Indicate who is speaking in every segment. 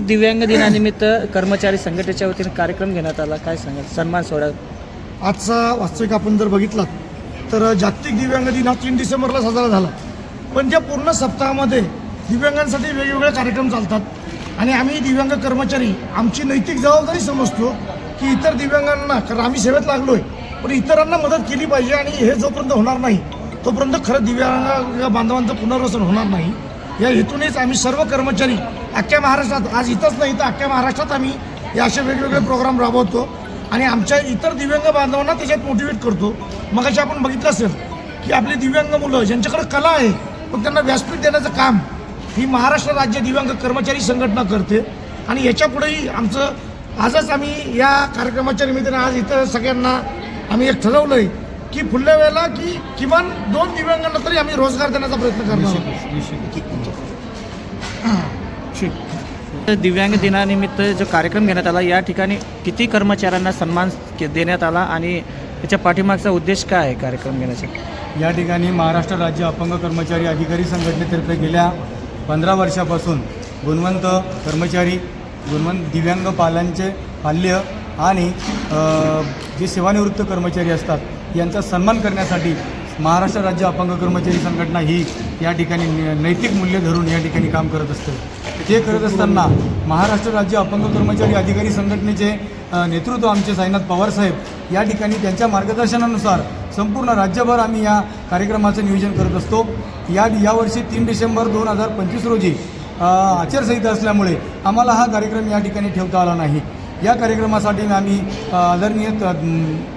Speaker 1: दिव्यांग दिनानिमित्त कर्मचारी संघटनेच्या वतीने कार्यक्रम घेण्यात आला. काय सांगाल? सन्मान सोहळा.
Speaker 2: आजचा वास्तविक आपण जर बघितला तर जागतिक दिव्यांग दिन हा तीन डिसेंबरला साजरा झाला. पण त्या पूर्ण सप्ताहामध्ये दिव्यांगांसाठी वेगवेगळे कार्यक्रम चालतात. आणि आम्ही दिव्यांग कर्मचारी आमची नैतिक जबाबदारी समजतो की इतर दिव्यांगांना कारण आम्ही सेवेत लागलोय पण इतरांना मदत केली पाहिजे आणि हे जोपर्यंत होणार नाही तोपर्यंत खरं दिव्यांग बांधवांचं पुनर्वसन होणार नाही. या हेतूनेच आम्ही सर्व कर्मचारी अख्ख्या महाराष्ट्रात आज इथंच नाही तर अख्ख्या महाराष्ट्रात आम्ही हे असे वेगवेगळे प्रोग्राम राबवतो. आणि आमच्या इतर दिव्यांग बांधवांना त्याच्यात मोटिवेट करतो. मग आपण बघितलं असेल की आपली दिव्यांग मुलं ज्यांच्याकडे कला आहे पण त्यांना व्यासपीठ देण्याचं काम ही महाराष्ट्र राज्य दिव्यांग कर्मचारी संघटना करते. आणि याच्यापुढेही आमचं आजच आम्ही या कार्यक्रमाच्या निमित्ताने आज इथं सगळ्यांना आम्ही एक ठरवलं आहे की पुढल्या वेळेला की किमान दोन दिव्यांगांना तरी आम्ही रोजगार देण्याचा प्रयत्न करणार
Speaker 1: दिव्यांग दिनानिमित्त जो कार्यक्रम घेण्यात आला या ठिकाणी किती कर्मचाऱ्यांना सन्मान देण्यात आला आणि याच्या पाठीमागचा उद्देश काय आहे कार्यक्रम घेण्याचा
Speaker 3: या ठिकाणी महाराष्ट्र राज्य अपंग कर्मचारी अधिकारी संघटनेतर्फे गेल्या पंधरा वर्षापासून गुणवंत कर्मचारी गुणवंत दिव्यांग पाल्यांचे पाल्य आणि जे सेवानिवृत्त कर्मचारी असतात यांचा सन्मान करण्यासाठी महाराष्ट्र राज्य अपंग कर्मचारी संघटना ही या ठिकाणी नैतिक मूल्य धरून या ठिकाणी काम करत असते. ते करत असताना महाराष्ट्र राज्य अपंग कर्मचारी अधिकारी संघटनेचे नेतृत्व आमचे साईनाथ पवारसाहेब या ठिकाणी त्यांच्या मार्गदर्शनानुसार संपूर्ण राज्यभर आम्ही या कार्यक्रमाचं नियोजन करत असतो. या यावर्षी तीन डिसेंबर दोन हजार पंचवीस रोजी आचारसंहिता असल्यामुळे आम्हाला हा कार्यक्रम या ठिकाणी ठेवता आला नाही. या कार्यक्रमासाठी आम्ही आदरणीय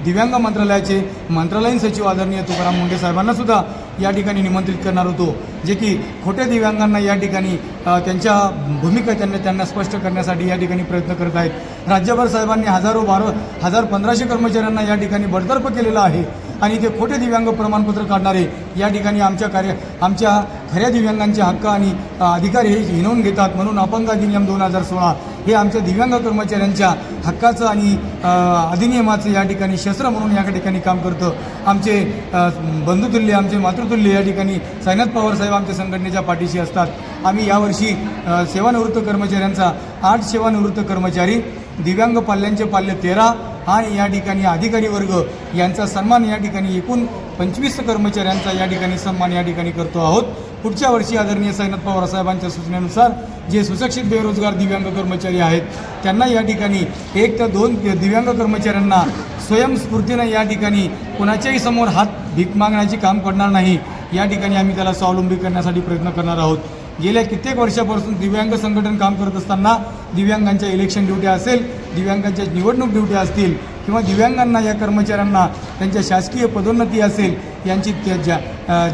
Speaker 3: दिव्यांग मंत्रालयाचे मंत्रालयीन सचिव आदरणीय तुकाराम मुंडे साहेबांना सुद्धा या ठिकाणी निमंत्रित करणार होतो. जे की खोट्या दिव्यांगांना या ठिकाणी त्यांच्या भूमिका त्यांना त्यांना स्पष्ट करण्यासाठी या ठिकाणी प्रयत्न करत आहेत. राज्यभर साहेबांनी हजारो बारो हजार पंधराशे कर्मचाऱ्यांना या ठिकाणी बडतर्फ केलेलं आहे आणि ते खोटे दिव्यांग प्रमाणपत्र काढणारे या ठिकाणी आमच्या कार्य आमच्या खऱ्या दिव्यांगांचे हक्क आणि अधिकार हे हिनवून घेतात म्हणून अपंग अधिनियम दोन हजार सोळा हे आमच्या दिव्यांग कर्मचाऱ्यांच्या हक्काचं आणि अधिनियमाचं या ठिकाणी शस्त्र म्हणून या ठिकाणी काम करतं. आमचे बंधुतुल्य आमचे मातृतुल्य या ठिकाणी साईनाथ पवार साहेब आमच्या संघटनेच्या पाठीशी असतात. आम्ही यावर्षी सेवानिवृत्त कर्मचाऱ्यांचा आठ सेवानिवृत्त कर्मचारी दिव्यांग पाल्यांचे पाल्य तेरा आणि या ठिकाणी अधिकारी वर्ग यांचा सन्मान या ठिकाणी एकूण पंचवीस कर्मचाऱ्यांचा या ठिकाणी सन्मान या ठिकाणी करतो आहोत. पुढच्या वर्षी आदरणीय साईनाथ पवार साहेबांच्या सूचनेनुसार जे सुशिक्षित बेरोजगार दिव्यांग कर्मचारी आहेत त्यांना या ठिकाणी एक तर दोन दिव्यांग कर्मचाऱ्यांना स्वयंस्फूर्तीनं या ठिकाणी कोणाच्याही समोर हात भीक मागण्याचे काम करणार नाही. या ठिकाणी आम्ही त्याला स्वावलंबी करण्यासाठी प्रयत्न करणार आहोत. गेल्या कित्येक वर्षापासून दिव्यांग संघटन काम करत असताना दिव्यांगांच्या इलेक्शन ड्युट्या असेल दिव्यांगांच्या निवडणूक ड्युट्या असतील किंवा दिव्यांगांना या कर्मचाऱ्यांना त्यांच्या शासकीय पदोन्नती असेल यांची त्या ज्या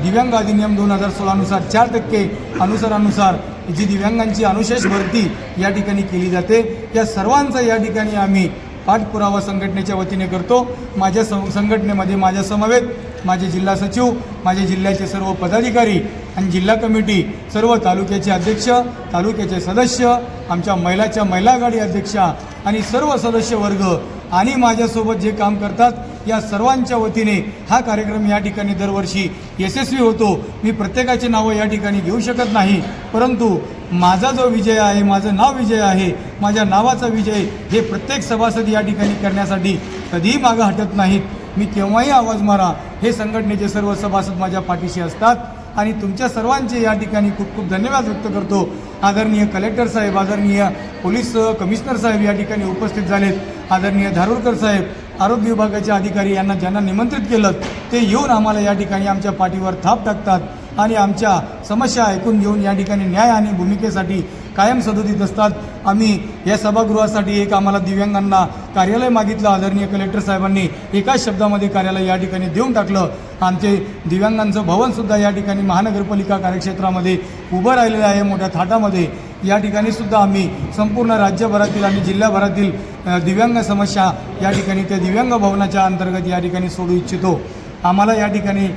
Speaker 3: दिव्यांग अधिनियम दोन हजार सोळानुसार चार टक्के अनुसारानुसार जी दिव्यांगांची अनुशेष भरती या ठिकाणी केली जाते या सर्वांचा या ठिकाणी आम्ही पाठपुरावा संघटनेच्या वतीने करतो. माझ्या सं संघटनेमध्ये माझ्या समवेत माझे जिल्हा सचिव माझे जिल्ह्याचे सर्व पदाधिकारी आणि जिल्हा कमिटी सर्व तालुक्याचे अध्यक्ष तालुक्याचे सदस्य आमच्या महिलाच्या महिला आघाडी अध्यक्षा आणि सर्व सदस्य वर्ग आणि माझ्यासोबत जे काम करतात या सर्वांच्या वतीने हा कार्यक्रम या ठिकाणी दरवर्षी यशस्वी होतो. मी प्रत्येकाची नावं या ठिकाणी घेऊ शकत नाही. परंतु माझा जो विजय आहे माझं नाव विजय आहे माझ्या नावाचा विजय हे प्रत्येक सभासद या ठिकाणी करण्यासाठी कधीही मागं हटत नाहीत. मी केव्हाही आवाज मारा हे संघटनेचे सर्व सभासद माझ्या पाठीशी असतात. आणि तुमच्या सर्वांचे या ठिकाणी खूप खूप धन्यवाद व्यक्त करतो. आदरणीय कलेक्टर साहेब आदरणीय पोलीस कमिशनर साहेब या ठिकाणी उपस्थित झालेत. आदरणीय धारूरकर साहेब आरोग्य विभागाचे अधिकारी यांना ज्यांना निमंत्रित केलं ते येऊन आम्हाला या ठिकाणी आमच्या पाठीवर थाप टाकतात आणि आमच्या समस्या ऐकून घेऊन या ठिकाणी न्याय आणि भूमिकेसाठी कायम सदोदित असतात. आम्ही या सभागृहासाठी एक आम्हाला दिव्यांगांना कार्यालय मागितलं. आदरणीय कलेक्टर साहेबांनी एकाच शब्दामध्ये कार्यालय या ठिकाणी देऊन टाकलं. आमचे दिव्यांगांचं भवनसुद्धा या ठिकाणी महानगरपालिका कार्यक्षेत्रामध्ये उभं राहिलेलं आहे. मोठ्या थाटामध्ये. या ठिकाणी सुद्धा आम्ही संपूर्ण राज्यभरातील आणि जिल्ह्याभरातील दिव्यांग समस्या या ठिकाणी त्या दिव्यांग भवनाच्या अंतर्गत या ठिकाणी सोडू इच्छितो. आम्हाला या ठिकाणी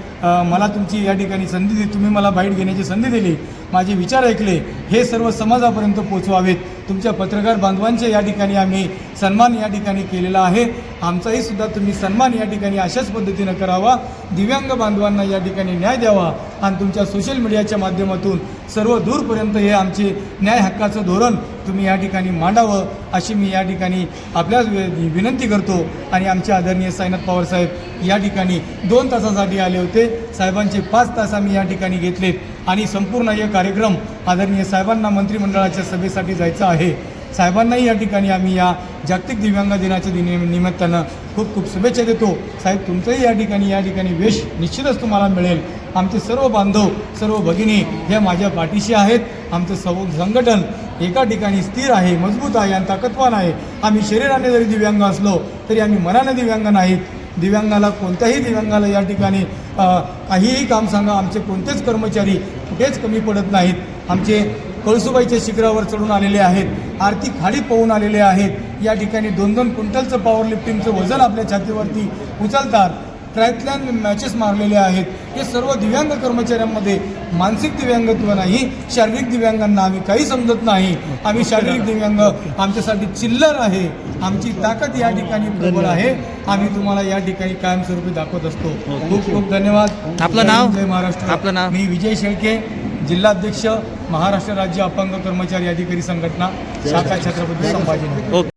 Speaker 3: मला तुमची या ठिकाणी संधी दिली तुम्ही मला बाईट घेण्याची संधी दिली. माझे विचार ऐकले हे सर्व समाजापर्यंत पोचवावेत तुमच्या पत्रकार बांधवांचे या ठिकाणी आम्ही सन्मान या ठिकाणी केलेला आहे. आमचाही सुद्धा तुम्ही सन्मान या ठिकाणी अशाच पद्धतीनं करावा. दिव्यांग बांधवांना या ठिकाणी न्याय द्यावा आणि तुमच्या सोशल मीडियाच्या माध्यमातून सर्व दूरपर्यंत हे आमचे न्याय हक्काचं धोरण तुम्ही या ठिकाणी मांडावं अशी मी या ठिकाणी आपल्या वि- विनंती करतो. आणि आमचे आदरणीय साईनाथ पवार साहेब या ठिकाणी दोन तासासाठी आले होते. साहेबांचे पाच तास आम्ही या ठिकाणी घेतलेत. आणि संपूर्ण हे कार्यक्रम आदरणीय साहेबांना मंत्रिमंडळाच्या सभेसाठी जायचं आहे. साहेबांनाही या ठिकाणी आम्ही या जागतिक दिव्यांग दिनाच्या दिनी निमित्तानं खूप खूप शुभेच्छा देतो. साहेब तुमचंही या ठिकाणी या ठिकाणी वेश निश्चितच तुम्हाला मिळेल. आमचे सर्व बांधव सर्व भगिनी हे माझ्या पाठीशी आहेत. आमचं सव संघटन एका ठिकाणी स्थिर आहे मजबूत आहे आणि ताकदवान आहे. आम्ही शरीराने जरी दिव्यांग असलो तरी आम्ही मनाने दिव्यांग नाहीत. दिव्यांगाला कोणत्याही दिव्यांगाला या ठिकाणी काहीही काम सांगा आमचे कोणतेच कर्मचारी कुठेच कमी पडत नाहीत. आमचे कळसुबाईच्या शिखरावर चढून आलेले आहेत आर्थिक खाडी पोहून आलेले आहेत. या ठिकाणी दोन दोन क्विंटलचं पॉवर लिफ्टिंगचं वजन आपल्या छातीवरती उचलतात. ट्रायथलॅन मॅचेस मारलेले आहेत. हे सर्व दिव्यांग कर्मचाऱ्यांमध्ये मानसिक दिव्यांगत्व नाही शारीरिक दिव्यांगांना आम्ही काही समजत नाही. आम्ही शारीरिक दिव्यांग आमच्यासाठी चिल्लर आहे. आमची ताकद या ठिकाणी प्रबळ आहे. आम्ही तुम्हाला या ठिकाणी कायमस्वरूपी दाखवत असतो. खूप खूप धन्यवाद.
Speaker 1: आपलं नाव?
Speaker 3: जय महाराष्ट्र.
Speaker 1: आपलं नाव?
Speaker 3: मी विजय शेळके जिल्हाध्यक्ष महाराष्ट्र राज्य अपंग कर्मचारी अधिकारी संघटना शाखा छत्रपती संभाजीनगर.
Speaker 1: ओके